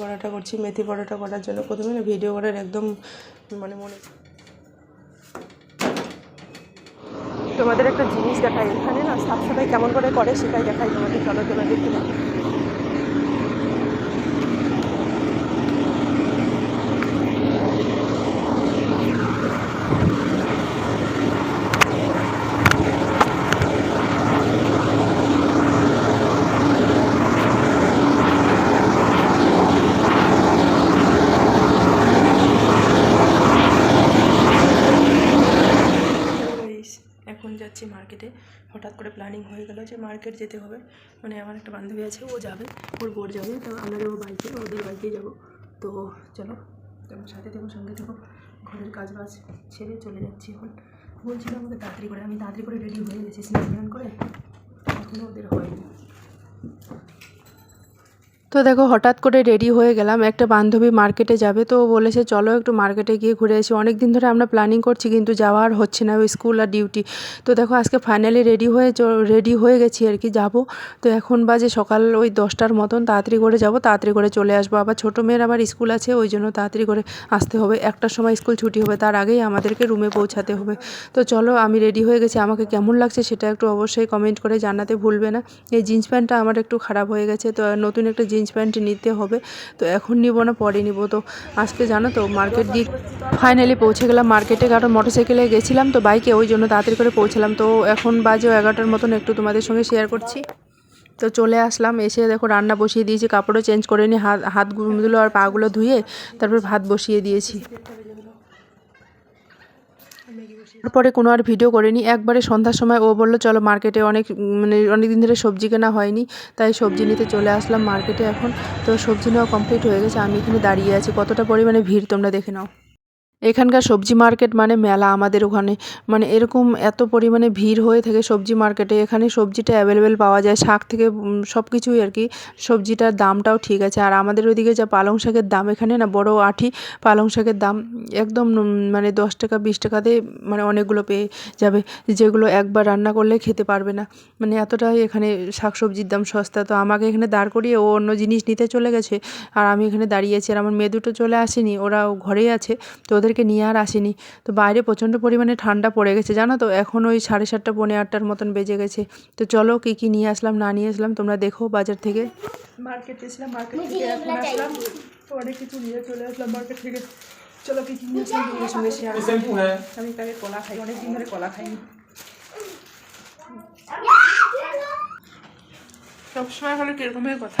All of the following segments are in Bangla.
পরোটা করছি, মেথি পরোটা করার জন্য প্রথমে না ভিডিও করার একদম মানে মনে তোমাদের একটা জিনিস দেখাই। এখানে না সাফ কেমন করে করে সেটাই দেখাই তোমাদের, চলো তোমরা দেখতে যাচ্ছি মার্কেটে হঠাৎ করে প্ল্যানিং হয়ে গেল যে মার্কেট যেতে হবে। মানে আমার একটা বান্ধবী আছে, ও যাবে, ওর বোর যাবে, তো আমরা যাব বাইকে ওদের বাইকেই যাব। তো চলো, তোমার সাথে থেকো সঙ্গে থেকো। ঘরের কাজ বাজ ছেড়ে চলে যাচ্ছি এখন। বলছিল আমাকে তাড়াতাড়ি করে, আমি তাড়াতাড়ি করে রেডি হয়ে গেছি স্নান করে। এখনও ওদের হয়নি। তো দেখো, হঠাৎ করে রেডি হয়ে গেলাম। একটা বান্ধবী মার্কেটে যাবে, তো বলেছে, চলো একটু মার্কেটে গিয়ে ঘুরে আসি। অনেক দিন ধরে আমরা প্ল্যানিং করছি, কিন্তু যাওয়া আর হচ্ছে না, ওই স্কুল আর ডিউটি তো দেখো, আজকে ফাইনালি রেডি হয়ে রেডি হয়ে গেছি আর কি, যাব। তো এখন বাজে সকাল ওই দশটার মতন, তাড়াতাড়ি করে যাব, তাড়াতাড়ি করে চলে আসব। আবার ছোটো মেয়ের আবার স্কুল আছে, ওই জন্য তাড়াতাড়ি করে আসতে হবে। একটার সময় স্কুল ছুটি হবে, তার আগেই আমাদেরকে রুমে পৌঁছাতে হবে। তো চলো, আমি রেডি হয়ে গেছি। আমাকে কেমন লাগছে সেটা একটু অবশ্যই কমেন্ট করে জানাতে ভুলবে না। এই জিন্স প্যান্টটা আমার একটু খারাপ হয়ে গেছে, তো নতুন একটা প্যান্ট নিতে হবে। তো এখন নিব না, পরে নিব। তো আজকে জানো তো মার্কেট দিয়ে ফাইনালি পৌঁছে গেলাম। মার্কেটে কারণ মোটরসাইকেলে গেছিলাম তো বাইকে ওই জন্য তাড়াতাড়ি করে পৌঁছলাম। তো এখন বাজে এগারোটার মতন, একটু তোমাদের সঙ্গে শেয়ার করছি। তো চলে আসলাম, এসে দেখো রান্না বসিয়ে দিয়েছি, কাপড়ও চেঞ্জ করে নিয়ে হাত হাতগুলো আর পাগুলো ধুয়ে তারপর ভাত বসিয়ে দিয়েছি। তারপরে কোনো আর ভিডিও করিনি। একবারে সন্ধ্যার সময় ও বলল, চলো মার্কেটে অনেক মানে অনেক দিন ধরে সবজি কেনা হয়নি, তাই সবজি নিতে চলে আসলাম মার্কেটে এখন। তো সবজি নেওয়া কমপ্লিট হয়ে গেছে, আমি এখানে দাঁড়িয়ে আছি। কতটা পরিমাণে ভিড় তোমরা দেখে নাও। এখানকার সবজি মার্কেট মানে মেলা আমাদের ওখানে। মানে এরকম এত পরিমাণে ভিড় হয়ে থাকে সবজি মার্কেটে এখানে সবজিটা অ্যাভেলেবেল পাওয়া যায়। শাক থেকে সব কিছুই আর কি। সবজিটার দামটাও ঠিক আছে। আর আমাদের ওইদিকে যা পালং শাকের দাম, এখানে না বড় আঠি পালং শাকের দাম একদম মানে দশ টাকা, বিশ টাকাতে মানে অনেকগুলো পেয়ে যাবে। যেগুলো একবার রান্না করলে খেতে পারবে না। মানে এতটাই এখানে শাক সবজির দাম সস্তা। তো আমাকে এখানে দাঁড় করিয়ে ও অন্য জিনিস নিতে চলে গেছে। আর আমি এখানে দাঁড়িয়েছি আর আমার মেয়ে দুটো চলে আসেনি। ওরা ঘরেই আছে। তো ওদেরকে নিয়ে আর আসিনি। তো বাইরে প্রচণ্ড পরিমাণে ঠান্ডা পড়ে গেছে জানো তো? এখন ওই সাড়ে সাতটা পৌনে আটটার মতন বেজে গেছে। তো চলো কী কী নিয়ে আসলাম না নিয়ে আসলাম তোমরা দেখো বাজার থেকে। মার্কেট ছিলাম মার্কেট থেকে এখন আসলাম। তো অনেক কিছু নিয়ে চলে আসলাম মার্কেট থেকে। চলো কী কী নিয়ে আসলাম তোমাদের সঙ্গে শেয়ার হ্যাঁ। আমি তাকে কলা খাই অনেক দিন ধরে কলা খাইনি। সবসময় হলে কীরকমের কথা।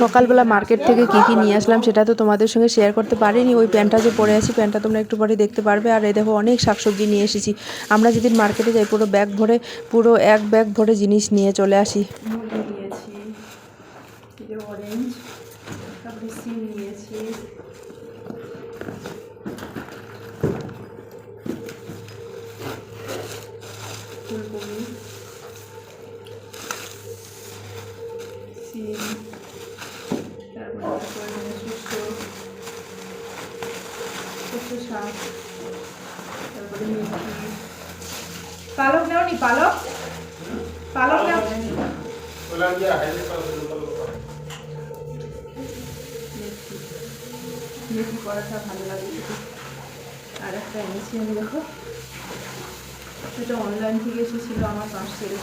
সকালবেলা মার্কেট থেকে কী কী নিয়ে আসলাম সেটা তো তোমাদের সঙ্গে শেয়ার করতে পারিনি। ওই প্যান্টটা যে পরে আছি প্যান্টটা তোমরা একটু পরে দেখতে পারবে। আর এই দেখো অনেক শাকসবজি নিয়ে এসেছি। আমরা যেদিন মার্কেটে যাই পুরো ব্যাগ ভরে পুরো এক ব্যাগ ভরে জিনিস নিয়ে চলে আসি। নিয়েছি। পালক নেওনি পালক। পালক নেও। মেথি পরাটা ভালো লাগে আর একটা এনেছি আমি, দেখো। সেটা অনলাইন থেকে এসেছিল আমার পার্সেল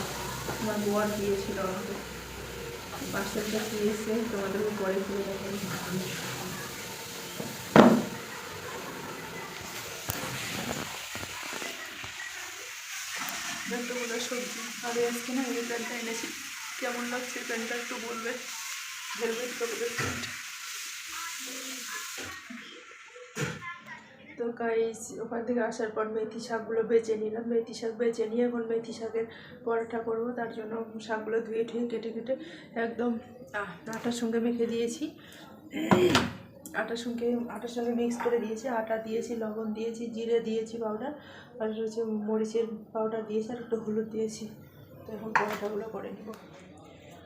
আমার বোয়ার দিয়েছিল আমাকে। পার্সেলটা কি এসে তোমাদেরকে পরে খুলে দেখেন সবজি। আজকে না এই প্যান্টটা এনেছি। কেমন লাগছে প্যান্টটা একটু বলবে? ভেলভেট তো গাইস ওখান থেকে আসার পর মেথি শাকগুলো বেছে নিলাম। মেথি শাক বেছে নিয়ে এখন মেথি শাকের পরোটা করব। তার জন্য শাকগুলো ধুয়ে ঠুয়ে কেটে কেটে একদম আটার সঙ্গে মেখে দিয়েছি। আটার সঙ্গে আটার সঙ্গে মিক্স করে দিয়েছি। আটা দিয়েছি, লবণ দিয়েছি, জিরে দিয়েছি পাউডার আর হচ্ছে মরিচের পাউডার দিয়েছি আর একটু হলুদ দিয়েছি। তো এখন পরোটাগুলো করে নেব।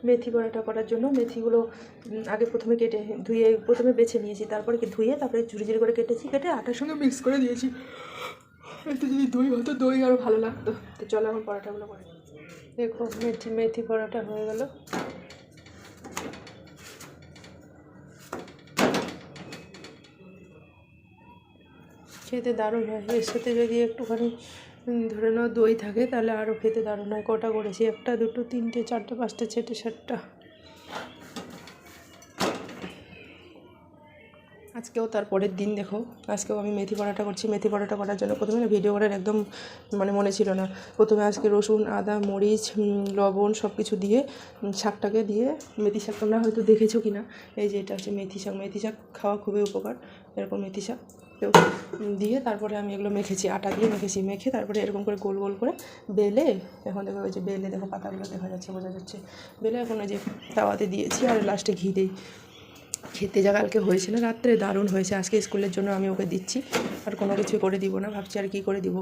মেথি পরোটা করার জন্য মেথিগুলো আগে প্রথমে কেটে ধুয়ে প্রথমে বেছে নিয়েছি, তারপরে কি ধুয়ে তারপরে ঝুড়ি ঝুড়ি করে কেটেছি, কেটে আটার সঙ্গে মিক্স করে দিয়েছি। এতে যদি দই হতো, দই আরও ভালো লাগতো। তো চলো এখন পরোটাগুলো করে। দেখো, মেথি মেথি পরোটা হয়ে গেল। খেতে দারুণ হয়। এর সাথে যদি একটুখানি ধরে নাও দই থাকে, তাহলে আরও খেতে দারুণ হয়। কটা করেছি? একটা, দুটো, তিনটে, চারটে, পাঁচটা ছেটে সাতটা। আজকেও তার পরের দিন, দেখো। আজকেও আমি মেথি পরোটা করছি। মেথি পরোটা করার জন্য প্রথমে না ভিডিও করার একদম মানে মনে ছিল না। প্রথমে আজকে রসুন, আদা, মরিচ লবণ সব কিছু দিয়ে শাকটাকে দিয়ে, মেথি শাক তোমরা হয়তো দেখেছ কি না এই যে এটা হচ্ছে মেথি শাক। মেথি শাক খাওয়া খুবই উপকার। এরকম মেথি শাক। তো দিয়ে তারপরে আমি এগুলো মেখেছি, আটা দিয়ে মেখেছি, মেখে তারপরে এরকম করে গোল গোল করে বেলে, এখন দেখো ওই যে বেলে দেখো পাতাগুলো দেখা যাচ্ছে, বোঝা যাচ্ছে। বেলে এখন ওই যে তাওয়াতে দিয়েছি আর লাস্টে ঘি দিই। খেতে যা কালকে হয়েছিল, রাত্রে দারুণ হয়েছে। আজকে স্কুলের জন্য আমি ওকে দিচ্ছি, আর কোনো কিছু করে দিব না, ভাবছি আর কি করে দিব।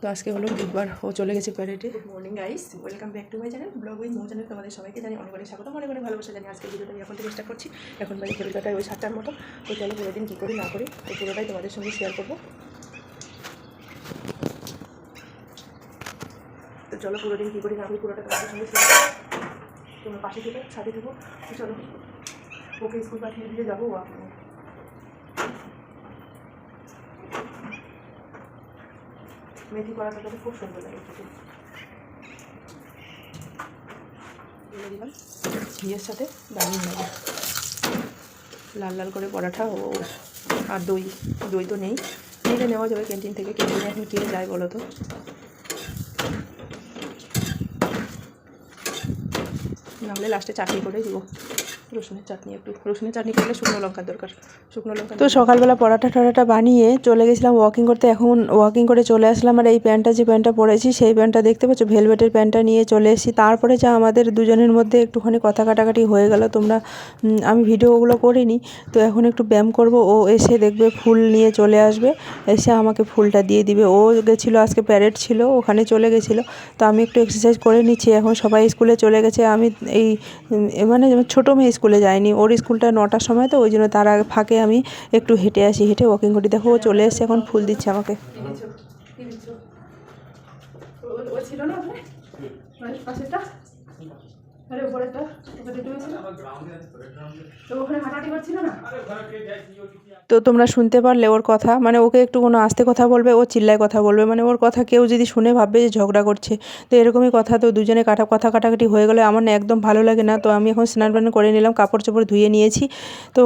তো আজকে হলো বুধবার, ও চলে গেছে প্যারেটে good morning guys welcome back to my channel blog with Md channel তোমাদের সবাইকে জানি অনেক অনেক স্বাগত, অনেক অনেক ভালোবাসা জানি আজকে ভিডিওটা আমি এখন স্টার্ট করছি। এখন বাড়ি কলকাতায় ওই সাতটার মতো। তো চলো পুরো দিন কী করি, না করি, তো পুরোটাই তোমাদের সঙ্গে শেয়ার করব। তো চলো পুরো দিন কী করি, না করি, পুরোটা তোমাদের সঙ্গে শেয়ার করব। তোমরা পাশে থেকো, সাথে থেকো। চলো। ওকে স্কুল পাঠিয়ে দিয়ে যাব ওয়াকিং মেথি করাটা তো খুব সুন্দর লাগে ঘিয়ের সাথে দারুণ লাগে লাল লাল করে পরাঠা ও আর দই দই তো নেই নিলে নেওয়া যাবে ক্যান্টিন থেকে ক্যান্টিনে এখন কে যায় বলো তো নাহলে লাস্টে চাটনি করে দিব রসুনের চাটনি একটু। রসুনের চাটনি করলে শুকনো লঙ্কার দরকার। শুকনো লঙ্কা তো সকালবেলা পরাটা টরাটা বানিয়ে চলে গেছিলাম ওয়াকিং করতে। এখন ওয়াকিং করে চলে আসলাম আর এই প্যান্টটা যে প্যান্টটা পরেছি সেই প্যান্টটা দেখতে পাচ্ছ ভেলভেটের প্যান্টটা নিয়ে চলে এসেছি। তারপরে যা আমাদের দুজনের মধ্যে একটুখানি কথা কাটাকাটি হয়ে গেল। তোমরা আমি ভিডিওগুলো করিনি তো এখন একটু ব্যায়াম করব। ও এসে দেখবে ফুল নিয়ে চলে আসবে। এসে আমাকে ফুলটা দিয়ে দিবে। ও গেছিল আজকে প্যারেড ছিল ওখানে চলে গেছিল। তো আমি একটু এক্সারসাইজ করে নিচ্ছি। এখন সবাই স্কুলে চলে গেছে। আমি এই মানে ছোটো মেয়ে স্কুলে যায়নি। ওর স্কুলটা নটার সময় তো, ওই জন্য তার আগে ফাঁকে আমি একটু হেঁটে আসি। হেঁটে ওয়াকিং করি দেখো ও চলে এসছে, এখন ফুল দিচ্ছে আমাকে। ছিল না আরে ওকে হয়েছিল আছে গ্রাউন্ডে তো ওখানে হাঁটাহাঁটি করছিল না? তো তোমরা শুনতে পারলে ওর কথা মানে ওকে একটু কোনো আস্তে কথা বলবে ও চিল্লায় কথা বলবে মানে ওর কথা কেউ যদি শুনে ভাববে যে ঝগড়া করছে। তো এরকমই কথা তো দুজনে কাটা কথা কাটাকাটি হয়ে গেলে আমার না একদম ভালো লাগে না তো আমি এখন স্নান টান করে নিলাম কাপড় চোপড় ধুয়ে নিয়েছি। তো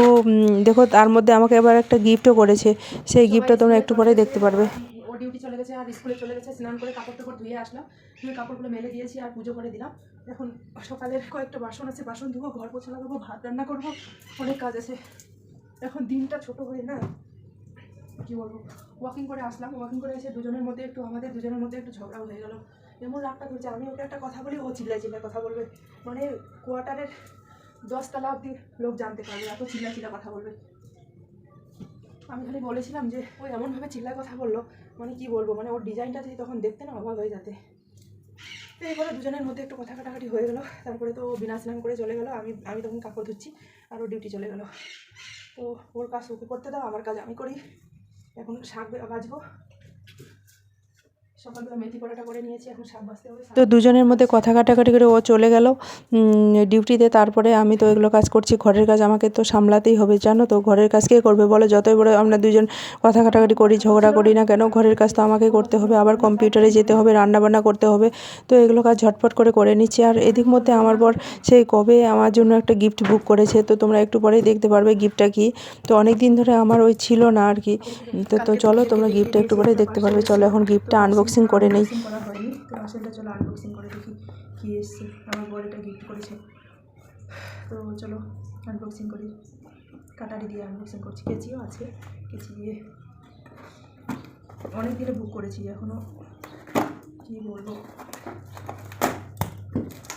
দেখো তার মধ্যে আমাকে এবার একটা গিফটও করেছে সেই গিফটটা তোমরা একটু পরেই দেখতে পারবে। ও ডিউটি চলে গেছে আর স্কুলে চলে গেছে স্নান করে কাপড় টাপড় ধুয়ে আসলাম ধুয়ে কাপড়গুলো মেলে দিয়েছি আর পুজো করে দিলাম। এখন সকালের কয়েকটা বাসন আছে, বাসন ধুবো, ঘর পোছা লাগাবো ভাত রান্না করব, অনেক কাজ আছে। এখন দিনটা ছোট হয়ে না, কি বলব? ওয়াকিং করে আসলাম ওয়াকিং করে এসে দুজনের মধ্যে একটু, আমাদের দুজনের মধ্যে একটু ঝগড়া হয়ে গেল। এমন রাগটা ধরছে আমি ওকে একটা কথা বলি, ও চিল্লায় চিল্লায় কথা বলবে। মানে কোয়ার্টারের দশতলা অবধি লোক জানতে পারবে, এত চিল্লা চিল্লা কথা বলবে। আমি খালি বলেছিলাম যে, ও এমনভাবে চিল্লায় কথা বলল মানে কি বলব? মানে ওর ডিজাইনটা যদি তখন দেখতে না, অবাক হয়ে যাতে। তো এইবার দুজনের মধ্যে একটু কথা কাটাকাটি হয়ে গেলো। তারপরে তো বিনা স্নান করে চলে গেলো। আমি আমি তখন কাপড় ধুচ্ছি আর ডিউটি চলে গেলো। তো ওর কাজ ওকে করতে দাও, আমার কাজ আমি করি। এখন শাক বাজবো। সকালবেলা মেথি পরোটা করে নিয়েছি এখন শাক বাজতে হবে তো দুজনের মধ্যে কথা কাটাকাটি করে ও চলে গেল ডিউটিতে তারপরে আমি তো এগুলো কাজ করছি ঘরের কাজ আমাকে তো সামলাতেই হবে জানো তো ঘরের কাজ কে করবে বলো যতই বড় আমরা দুজন কথা কাটাকাটি করি ঝগড়া করি না কেন ঘরের কাজ তো আমাকেই করতে হবে আবার কম্পিউটারে যেতে হবে রান্না বান্না করতে হবে তো এগুলো কাজ ঝটপট করে করে নিচ্ছি আর এদিক মধ্যে আমার বর সেই কবে আমার জন্য একটা গিফট বুক করেছে তো তোমরা একটু পরেই দেখতে পারবে গিফটটা কি তো অনেক দিন ধরে আমার ওই ছিল না আর কি তো তো চলো তোমরা গিফটটা একটু পরেই দেখতে পারবে চলো এখন গিফটটা আনবক্সিং করে নেই। করা হয়নি তো আসলে চলো আনবক্সিং করে দেখি কি এসছে। আমার বর গিফট করেছে। তো চলো আনবক্সিং করি। কাটারি দিয়ে আনবক্সিং করছি। কেচিও আছে কেচি দিয়ে। অনেক দিনে বুক করেছি এখনও কি বলব?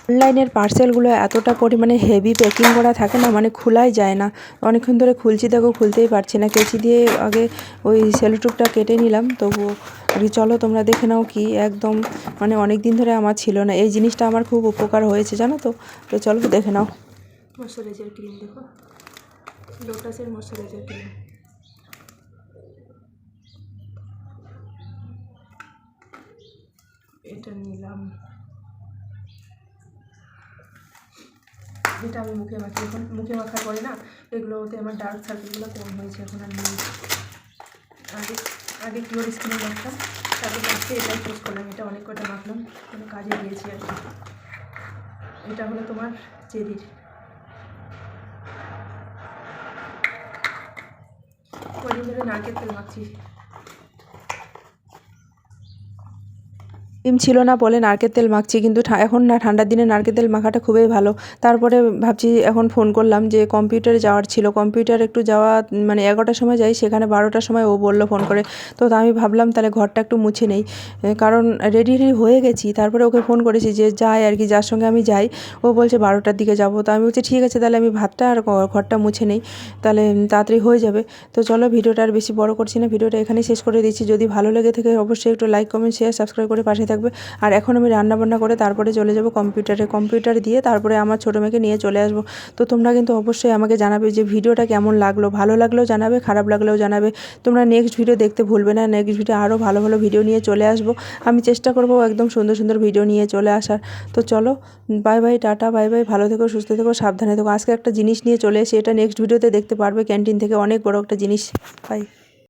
অনলাইনের পার্সেলগুলো এতটা পরিমাণে হেভি প্যাকিং করা থাকে না মানে খোলাই যায় না। অনেকক্ষণ ধরে খুলছি দেখো খুলতেই পারছি না। কেচি দিয়ে আগে ওই সেলোটুপটা কেটে নিলাম তবুও চলো তোমরা দেখে নাও কি একদম মানে অনেক দিন ধরে আমার ছিল না। এই জিনিসটা আমার খুব উপকার হয়েছে, জানো তো? তো চলো দেখে নাও। ময়শ্চারাইজার ক্রিম, দেখো। লোটাসের ময়শ্চারাইজার ক্রিম। এটা নিলাম। এটা আমি মুখে মাখি, এখন মুখে মাখার পরে না, এগুলোতে আমার ডার্ক সার্কেলগুলো কম হয়েছে, এখন আর নেই আগে আগে পিওর স্কিনে মাখতাম তারপর আজকে এটাই চুজ করলাম, এটা অনেক কটা মাখলাম কোনো কাজে দিয়েছি আর কি। এটা হলো তোমার চেরির কদিন ধরে নারকেল তেল মাখছি ডিম ছিল না বলে নারকেল তেল মাখছি, কিন্তু এখন না, ঠান্ডার দিনে নারকেল তেল মাখাটা খুবই ভালো। তারপরে ভাবছি এখন ফোন করলাম যে কম্পিউটারে যাওয়ার ছিল। কম্পিউটার একটু যাওয়া মানে এগারোটার সময় যাই, সেখানে বারোটার সময় ও বলল ফোন করে। তো তা আমি ভাবলাম তাহলে ঘরটা একটু মুছে নেই। কারণ রেডি রেডি হয়ে গেছি। তারপরে ওকে ফোন করেছি যে যাই আর কি, যার সঙ্গে আমি যাই, ও বলছে বারোটার দিকে যাব। তো আমি বলছি, ঠিক আছে, তাহলে আমি ভাতটা আর ঘরটা মুছে নেই। তাহলে তাড়াতাড়ি হয়ে যাবে। তো চলো ভিডিওটা আর বেশি বড় করছি না। ভিডিওটা এখানেই শেষ করে দিচ্ছি। যদি ভালো লেগে থাকে অবশ্যই একটু লাইক কমেন্ট শেয়ার সাবস্ক্রাইব করে পাশে থাকবে। আর এখন আমি রান্না বান্না করে তারপরে চলে যাব কম্পিউটারে। কম্পিউটার দিয়ে তারপরে আমার ছোটো মেয়েকে নিয়ে চলে আসব। তো তোমরা কিন্তু অবশ্যই আমাকে জানাবে যে ভিডিওটা কেমন লাগল। ভালো লাগলেও জানাবে, খারাপ লাগলেও জানাবে। তোমরা নেক্সট ভিডিও দেখতে ভুলবে না। নেক্সট ভিডিও আরও ভালো ভালো ভিডিও নিয়ে চলে আসব। আমি চেষ্টা করব একদম সুন্দর সুন্দর ভিডিও নিয়ে চলে আসার। তো চলো bye bye tata bye bye ভালো থেকো, সুস্থ থেকো, সাবধানে থেকো। আজকে একটা জিনিস নিয়ে চলে এসে এটা নেক্সট ভিডিওতে দেখতে পারবে। ক্যান্টিন থেকে অনেক বড় একটা জিনিস। বাই